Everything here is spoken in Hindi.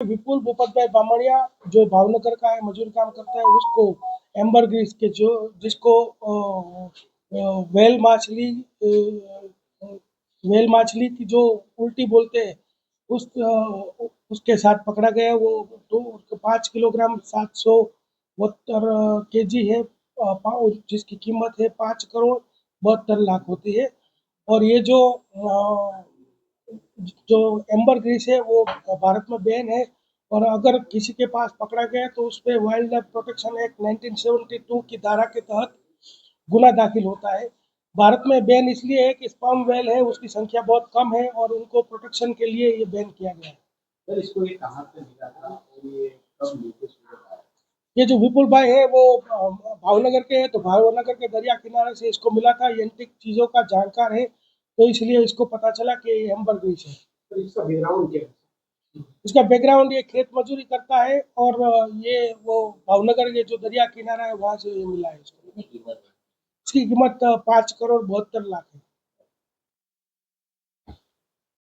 विपुल भूपत भाई बामणिया जो भावनगर का है मजदूर काम करता है, उसको एम्बर ग्रीस के जो, जिसको वेल मछली वेल मछली की जो उल्टी बोलते हैं, उस उसके साथ पकड़ा गया वो दो पाँच किलोग्राम सात सौ बहत्तर के जी है जिसकी कीमत है पाँच करोड़ बहत्तर लाख होती है। और ये जो जो एम्बर ग्रीस है वो भारत में बैन है। और अगर किसी के पास पकड़ा गया तो उस पर वाइल्ड लाइफ प्रोटेक्शन एक्ट 1972 की धारा के तहत गुना दाखिल होता है। भारत में बैन इसलिए है कि स्पर्म वेल है उसकी संख्या बहुत कम है और उनको प्रोटेक्शन के लिए ये बैन किया गया है। सर इसको ये कहाँ से मिला था और ये कब नीचे ये जो विपुल भाई है वो भावनगर के है तो भावनगर के दरिया किनारे से इसको मिला था। ये एंटिक चीज़ों का जानकार है। तो इसलिए इसको पता चला कि ये एम्बर ग्रीस है। इसका बैकग्राउंड क्या है? इसका बैकग्राउंड ये खेत मजदूरी करता है और ये वो भावनगर ये जो दरिया किनारा है वहाँ से ये मिला है इसको। इसकी कीमत पाँच करोड़ बहत्तर लाख है।